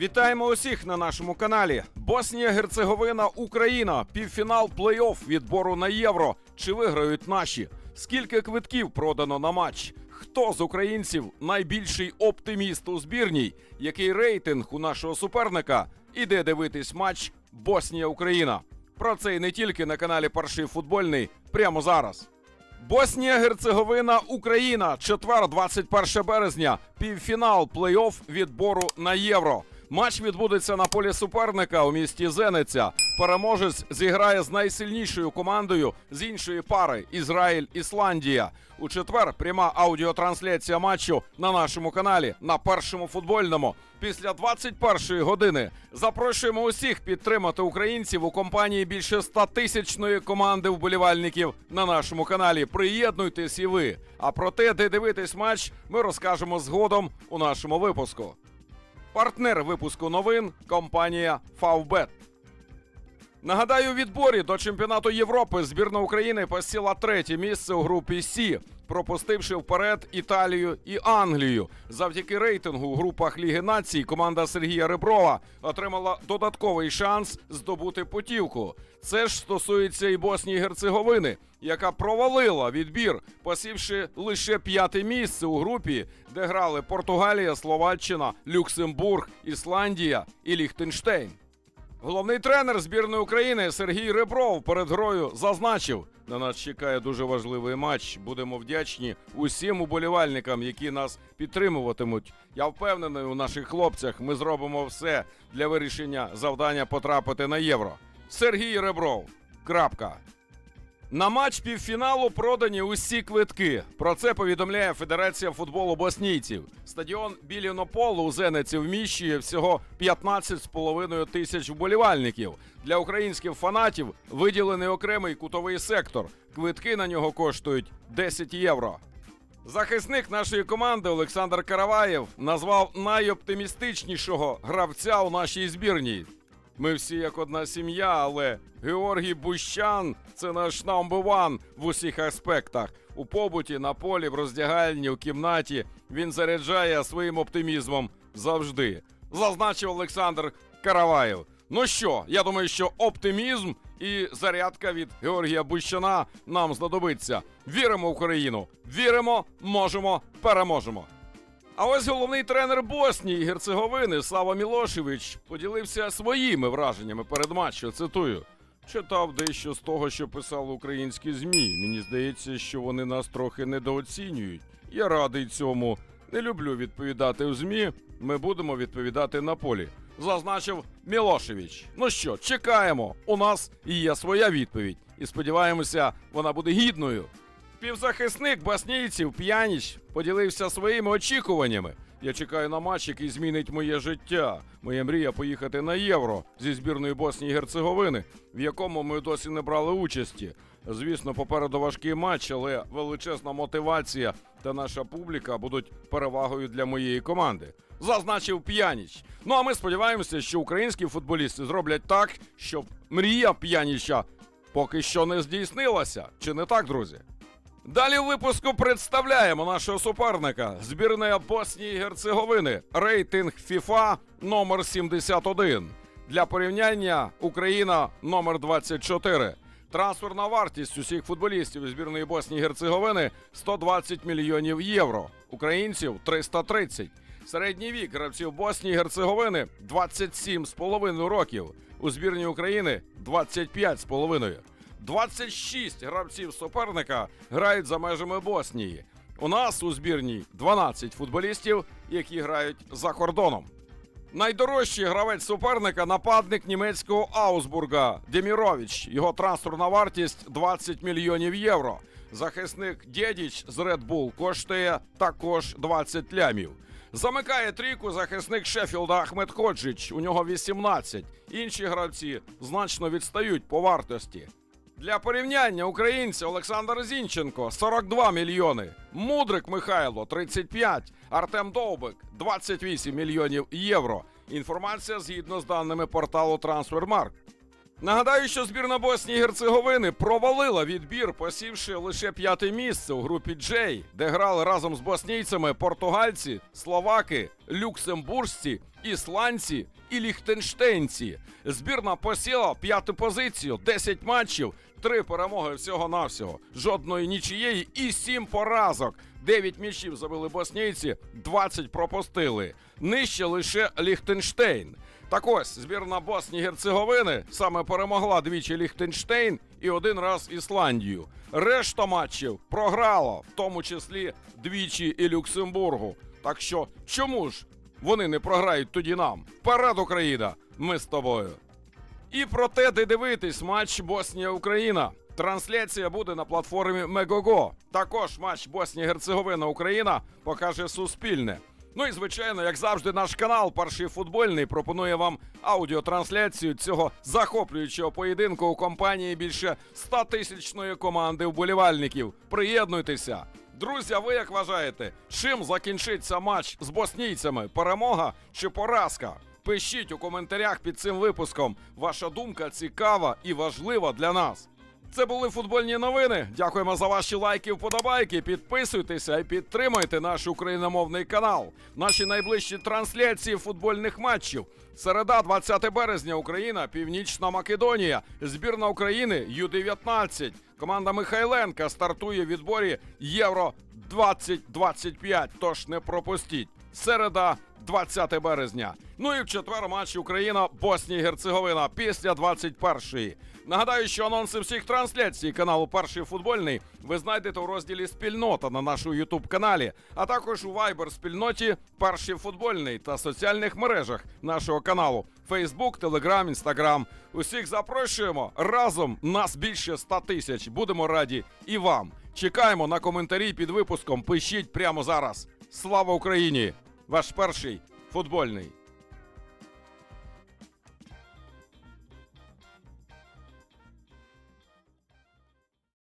Вітаємо усіх на нашому каналі. Боснія, Герцеговина, Україна. Півфінал плей-офф відбору на євро. Чи виграють наші? Скільки квитків продано на матч? Хто з українців найбільший оптиміст у збірній? Який рейтинг у нашого суперника? Іде дивитись матч Боснія-Україна. Про це і не тільки на каналі Паршив Футбольний прямо зараз. Боснія, Герцеговина, Україна. Четвер, 21 березня. Півфінал плей-офф відбору на євро. Матч відбудеться на полі суперника у місті Зениця. Переможець зіграє з найсильнішою командою з іншої пари Ізраїль Ісландія. У четвер пряма аудіотрансляція матчу на нашому каналі на першому футбольному. Після 21-ї години запрошуємо усіх підтримати українців у компанії більше 100 тисячної команди вболівальників на нашому каналі. Приєднуйтесь і ви. А про те, де дивитись матч, ми розкажемо згодом у нашому випуску. Партнер випуску новин компанія Фавбет. Нагадаю, у відборі до чемпіонату Європи збірна України посіла третє місце у групі Сі, пропустивши вперед Італію і Англію. Завдяки рейтингу у групах Ліги націй команда Сергія Реброва отримала додатковий шанс здобути путівку. Це ж стосується і Боснії Герцеговини, яка провалила відбір, посівши лише п'яте місце у групі, де грали Португалія, Словаччина, Люксембург, Ісландія і Ліхтенштейн. Головний тренер збірної України Сергій Ребров перед грою зазначив: на нас чекає дуже важливий матч. Будемо вдячні усім уболівальникам, які нас підтримуватимуть. Я впевнений у наших хлопцях. Ми зробимо все для вирішення завдання потрапити на євро. Сергій Ребров. Крапка. На матч півфіналу продані усі квитки. Про це повідомляє Федерація футболу боснійців. Стадіон Білінополу у Зениці вміщує всього 15,5 тисяч вболівальників. Для українських фанатів виділений окремий кутовий сектор. Квитки на нього коштують 10 євро. Захисник нашої команди Олександр Караваєв назвав найоптимістичнішого гравця у нашій збірній. Ми всі як одна сім'я, але Георгій Бущан це наш one в усіх аспектах. У побуті, на полі, в роздягальні, у кімнаті він заряджає своїм оптимізмом завжди. Зазначив Олександр Караваєв. Ну що, я думаю, що оптимізм і зарядка від Георгія Бущана нам знадобиться. Віримо в Україну, віримо, можемо, переможемо. А ось головний тренер Боснії і Герцеговини Слава Мілошевич поділився своїми враженнями перед матчем. Цитую. Читав дещо з того, що писали українські ЗМІ. Мені здається, що вони нас трохи недооцінюють. Я радий цьому. Не люблю відповідати у ЗМІ. Ми будемо відповідати на полі. Зазначив Мілошевич. Ну що, чекаємо. У нас є своя відповідь. І сподіваємося, вона буде гідною. Півзахисник баснійців П'яніч поділився своїми очікуваннями. Я чекаю на матч, який змінить моє життя. Моя мрія поїхати на євро зі збірної Боснії і Герцеговини, в якому ми досі не брали участі. Звісно, попереду важкий матч, але величезна мотивація та наша публіка будуть перевагою для моєї команди. Зазначив П'яніч. Ну а ми сподіваємося, що українські футболісти зроблять так, щоб мрія П'яніча поки що не здійснилася. Чи не так, друзі? Далі в випуску представляємо нашого суперника збірної Боснії і Герцеговини. Рейтинг FIFA номер 71. Для порівняння Україна номер 24. Трансферна вартість усіх футболістів збірної Боснії і Герцеговини 120 мільйонів євро. Українців 330. Середній вік гравців Боснії і Герцеговини 27,5 років. У збірній України 25,5. 26 гравців суперника грають за межами Боснії. У нас у збірній 12 футболістів, які грають за кордоном. Найдорожчий гравець суперника нападник німецького Аусбурга Демірович. Його трансферна вартість 20 мільйонів євро. Захисник Дєдіч з Red Bull коштує також 20 лямів. Замикає трійку захисник Шеффілда Ахмед Ходжич. У нього 18. Інші гравці значно відстають по вартості. Для порівняння українці Олександр Зінченко 42 мільйони, Мудрик Михайло 35, Артем Довбик 28 мільйонів євро. Інформація згідно з даними порталу Трансфермарк. Нагадаю, що збірна Боснії і Герцеговини провалила відбір, посівши лише п'яте місце у групі Джей, де грали разом з боснійцями португальці, словаки, люксембуржці, ісландці і ліхтенштейнці. Збірна посіла п'яту позицію, 10 матчів, три перемоги всього-навсього, жодної нічиєї і сім поразок. 9 м'ячів забили боснійці, 20 пропустили. Нижче лише Ліхтенштейн. Так ось збірна Боснії Герцеговини саме перемогла двічі Ліхтенштейн і один раз Ісландію. Решта матчів програла, в тому числі двічі і Люксембургу. Так що чому ж вони не програють тоді нам? Вперед, Україна! Ми з тобою. І про те, де дивитись матч Боснія-Україна. Трансляція буде на платформі Мегого. Також матч Боснія-Герцеговина Україна покаже Суспільне. Ну і звичайно, як завжди, наш канал Перший футбольний пропонує вам аудіотрансляцію цього захоплюючого поєдинку у компанії більше 100 тисячної команди вболівальників. Приєднуйтеся. Друзі, ви як вважаєте, чим закінчиться матч з боснійцями? Перемога чи поразка? Пишіть у коментарях під цим випуском. Ваша думка цікава і важлива для нас. Це були футбольні новини. Дякуємо за ваші лайки, вподобайки. Підписуйтеся і підтримуйте наш україномовний канал. Наші найближчі трансляції футбольних матчів. Середа, 20 березня, Україна, Північна Македонія, збірна України Ю-19. Команда Михайленка стартує в відборі Євро 2025. Тож не пропустіть. Середа, 20 березня. Ну і в четвер матч Україна Боснія і Герцеговина після 21-ї. Нагадаю, що анонси всіх трансляцій каналу Перший футбольний ви знайдете у розділі Спільнота на нашому Ютуб каналі, а також у Viber спільноті Перший футбольний та соціальних мережах нашого каналу Facebook, Telegram, Instagram. Усіх запрошуємо разом. Нас більше 100 тисяч. Будемо раді і вам. Чекаємо на коментарі під випуском. Пишіть прямо зараз. Слава Україні! Ваш перший футбольний.